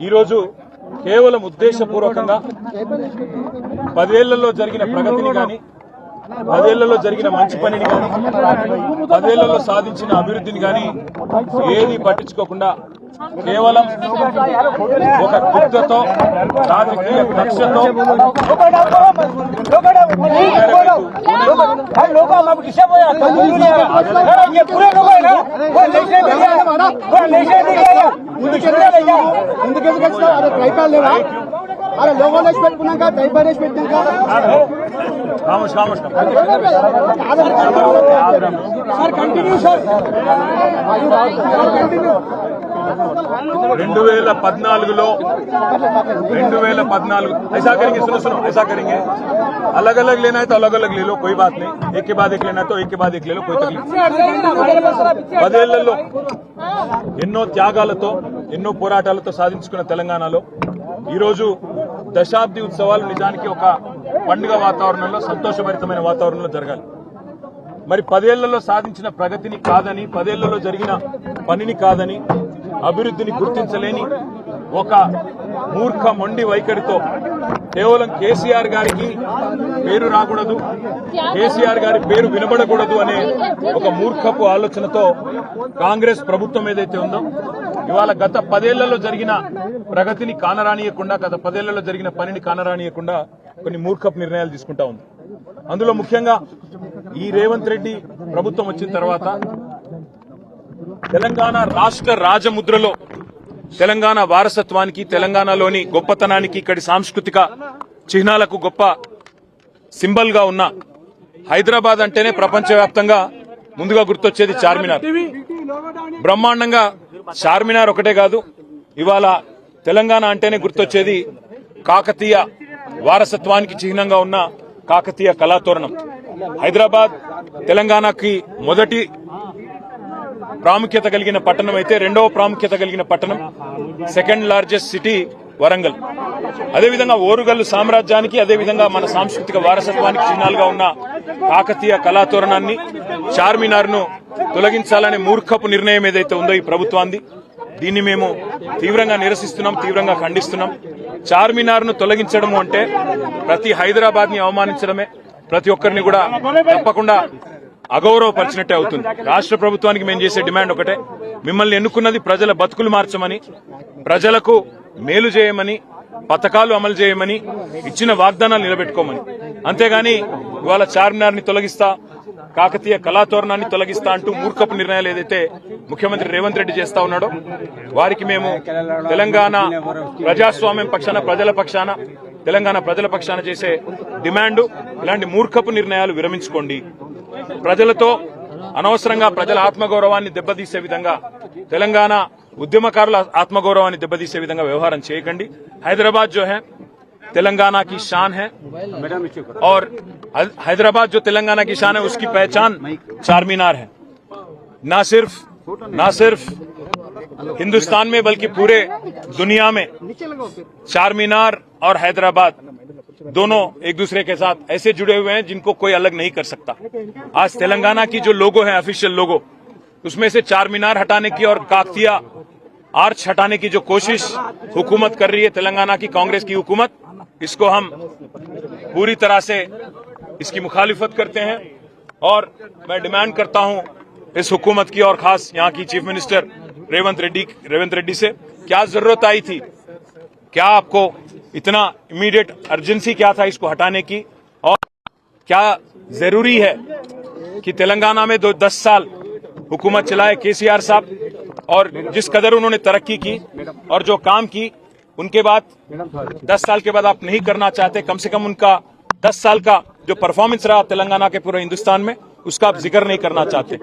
ఈరోజు కేవలం ఉద్దేశపూర్వకంగా పదేళ్ళలో జరిగిన ప్రగతిని కానీ పదేళ్ళలో జరిగిన మంచి పనిని కానీ పదేళ్ళలో సాధించిన అభివృద్ధిని కానీ ఏది పట్టించుకోకుండా కేవలం ఒక కుట్రతో రాజకీయ కక్షతో ముందుకెందుకు వచ్చినావు అదే ట్రైపాల్ లేవా అలా లోగో వేసి పెట్టుకున్నాక ట్రైపాల్ వేసి పెట్టినాక. Sir continue sir. కంటిన్యూ రెండు వేల పద్నాలుగులో రెండు వేల పద్నాలుగు ऐसा करेंगे सुनो सुनो ऐसा करेंगे अलग अलग लेना है तो अलग अलग ले लो कोई बात नहीं एक के बाद एक लेना है तो एक के बाद एक ले लो कोई तकलीफ नहीं. పదేళ్లలో ఎన్నో త్యాగాలతో ఎన్నో పోరాటాలతో సాధించుకున్న తెలంగాణలో ఈరోజు దశాబ్ది ఉత్సవాలు నిజానికి ఒక పండుగ వాతావరణంలో సంతోషభరితమైన వాతావరణంలో జరగాలి మరి పదేళ్లలో సాధించిన ప్రగతిని కాదని పదేళ్లలో జరిగిన పనిని కాదని అభివృద్ధిని గుర్తించలేని ఒక మూర్ఖ మొండి వైఖరితో కేవలం కేసీఆర్ గారికి పేరు రాకూడదు కేసీఆర్ గారి పేరు వినబడకూడదు అనే ఒక మూర్ఖపు ఆలోచనతో కాంగ్రెస్ ప్రభుత్వం ఏదైతే ఉందో ఇవాళ గత పదేళ్ళలో జరిగిన ప్రగతిని కానరానియకుండా గత పదేళ్ళలో జరిగిన పనిని కానరానియకుండా కొన్ని మూర్ఖపు నిర్ణయాలు తీసుకుంటా ఉంది. అందులో ముఖ్యంగా ఈ రేవంత్ రెడ్డి ప్రభుత్వం వచ్చిన తర్వాత తెలంగాణ రాష్ట్ర రాజముద్రలో తెలంగాణ వారసత్వానికి తెలంగాణలోని గొప్పతనానికి ఇక్కడి సాంస్కృతిక చిహ్నాలకు గొప్ప సింబల్గా ఉన్న హైదరాబాద్ అంటేనే ప్రపంచవ్యాప్తంగా ముందుగా గుర్తొచ్చేది చార్మినార్. బ్రహ్మాండంగా చార్మినార్ ఒకటే కాదు ఇవాళ తెలంగాణ అంటేనే గుర్తొచ్చేది కాకతీయ వారసత్వానికి చిహ్నంగా ఉన్న కాకతీయ కళాతోరణం. హైదరాబాద్ తెలంగాణకి మొదటి ప్రాముఖ్యత కలిగిన పట్టణం అయితే రెండవ ప్రాముఖ్యత కలిగిన పట్టణం సెకండ్ లార్జెస్ట్ సిటీ వరంగల్. అదేవిధంగా ఓరుగల్లు సామ్రాజ్యానికి అదేవిధంగా మన సాంస్కృతిక వారసత్వానికి చిహ్నాలుగా ఉన్న కాకతీయ కళాతోరణాన్ని చార్మినార్ను తొలగించాలనే మూర్ఖపు నిర్ణయం ఏదైతే ఉందో ఈ ప్రభుత్వాన్ని దీన్ని మేము తీవ్రంగా నిరసిస్తున్నాం తీవ్రంగా ఖండిస్తున్నాం. చార్మినార్ను తొలగించడము అంటే ప్రతి హైదరాబాద్ని అవమానించడమే ప్రతి ఒక్కరిని కూడా తప్పకుండా అగౌరవపరిచినట్టే అవుతుంది. రాష్ట్ర ప్రభుత్వానికి మేము చేసే డిమాండ్ ఒకటే. మిమ్మల్ని ఎన్నుకున్నది ప్రజల బతుకులు మార్చమని ప్రజలకు మేలు చేయమని పథకాలు అమలు చేయమని ఇచ్చిన వాగ్దానాలు నిలబెట్టుకోమని. అంతేగాని ఇవాళ చార్మినార్ని తొలగిస్తా కాకతీయ కళాతోరణాన్ని తొలగిస్తా అంటూ మూర్ఖపు నిర్ణయాలు ఏదైతే ముఖ్యమంత్రి రేవంత్ రెడ్డి చేస్తా ఉన్నాడో వారికి మేము తెలంగాణ ప్రజాస్వామ్యం పక్షాన ప్రజల పక్షాన తెలంగాణ ప్రజల పక్షాన చేసే డిమాండ్ ఇలాంటి మూర్ఖపు నిర్ణయాలు విరమించుకోండి. ప్రజలతో అనవసరంగా ప్రజల ఆత్మగౌరవాన్ని దెబ్బతీసే విధంగా తెలంగాణ ఉద్యమకారుల ఆత్మగౌరవాన్ని దెబ్బతీసే విధంగా వ్యవహారం చేయకండి హైదరాబాద్ జో హై तेलंगाना की शान है और हैदराबाद जो तेलंगाना की शान है उसकी पहचान चार मीनार है ना सिर्फ ना सिर्फ हिंदुस्तान में बल्कि पूरे दुनिया में चार मीनार और हैदराबाद दोनों एक दूसरे के साथ ऐसे जुड़े हुए हैं जिनको कोई अलग नहीं कर सकता। आज तेलंगाना की जो लोगो है ऑफिशियल लोगो, उसमें से चार मीनार हटाने की और काकतिया आर्च हटाने की जो कोशिश हुकूमत कर रही है, तेलंगाना की कांग्रेस की हुकूमत, इसको हम पूरी तरह से इसकी मुखालिफत करते हैं। और मैं डिमांड करता हूँ इस हुकूमत की और खास यहाँ की चीफ मिनिस्टर रेवंत रेड्डी रेवंत रेड्डी से, क्या ज़रूरत आई थी? क्या आपको इतना इमीडिएट अर्जेंसी क्या था इसको हटाने की? और क्या ज़रूरी है कि तेलंगाना में दो दस साल हुकूमत चलाए केसीआर साहब? और जिस कदर उन्होंने तरक्की की और जो काम की, उनके बाद दस साल के बाद आप नहीं करना चाहते, कम से कम उनका दस साल का जो परफॉर्मेंस रहा तेलंगाना के पूरे हिंदुस्तान में, उसका आप ज़िक्र नहीं करना चाहते।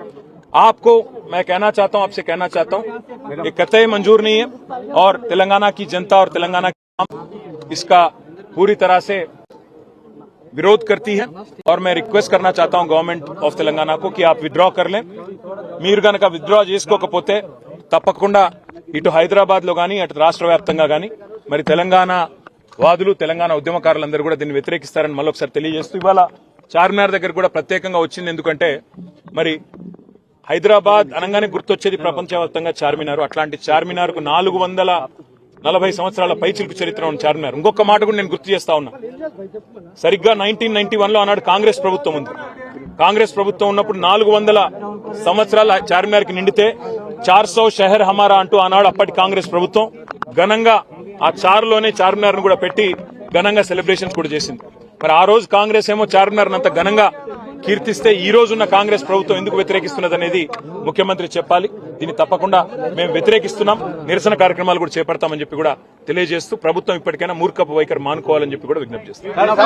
आपको मैं कहना चाहता हूँ, आपसे कहना चाहता हूँ, ये कतई मंजूर नहीं है। और तेलंगाना की जनता और तेलंगाना इसका पूरी तरह से विरोध करती है और मैं रिक्वेस्ट करना चाहता हूं गवर्नमेंट ఆఫ్ తెలంగాణ को कि आप विड्रॉ कर लें మీరు గనక విత్డ్రా చేసుకోకపోతే తప్పకుండా ఇటు హైదరాబాద్ లో గానీ అటు రాష్ట్ర వ్యాప్తంగా గానీ మరి తెలంగాణ వాదులు తెలంగాణ ఉద్యమకారులందరూ కూడా దీన్ని వ్యతిరేకిస్తారని మళ్ళొకసారి తెలియజేస్తూ ఇవాళ చార్మినార్ దగ్గర కూడా ప్రత్యేకంగా వచ్చింది ఎందుకంటే మరి హైదరాబాద్ అనగానే గుర్తొచ్చేది ప్రపంచవ్యాప్తంగా చార్మినార్ అట్లాంటి చార్మినార్ కు నాలుగు వందల నలభై సంవత్సరాల పైచిలుపు చరిత్ర ఉన్న చార్మినార్. ఇంకొక మాట కూడా నేను గుర్తు చేస్తా ఉన్నా. సరిగ్గా నైన్టీన్ నైన్టీ వన్లో ఆనాడు కాంగ్రెస్ ప్రభుత్వం ఉంది. కాంగ్రెస్ ప్రభుత్వం ఉన్నప్పుడు నాలుగు వందల సంవత్సరాల చార్మినార్కి నిండితే చార్సో షహర్ హమారా అంటూ ఆనాడు అప్పటి కాంగ్రెస్ ప్రభుత్వం ఘనంగా ఆ చారులోనే చార్మినార్ను కూడా పెట్టి ఘనంగా సెలబ్రేషన్స్ కూడా చేసింది. మరి ఆ రోజు కాంగ్రెస్ ఏమో చార్మినార్ అంత ఘనంగా కీర్తిస్తే ఈ రోజున్న కాంగ్రెస్ ప్రభుత్వం ఎందుకు వ్యతిరేకిస్తున్నది అనేది ముఖ్యమంత్రి చెప్పాలి. దీన్ని తప్పకుండా మేము వ్యతిరేకిస్తున్నాం. నిరసన కార్యక్రమాలు కూడా చేపడతామని చెప్పి కూడా తెలియజేస్తూ ప్రభుత్వం ఇప్పటికైనా మూర్ఖపు వైఖరి మానుకోవాలని చెప్పి కూడా విజ్ఞప్తి చేస్తాం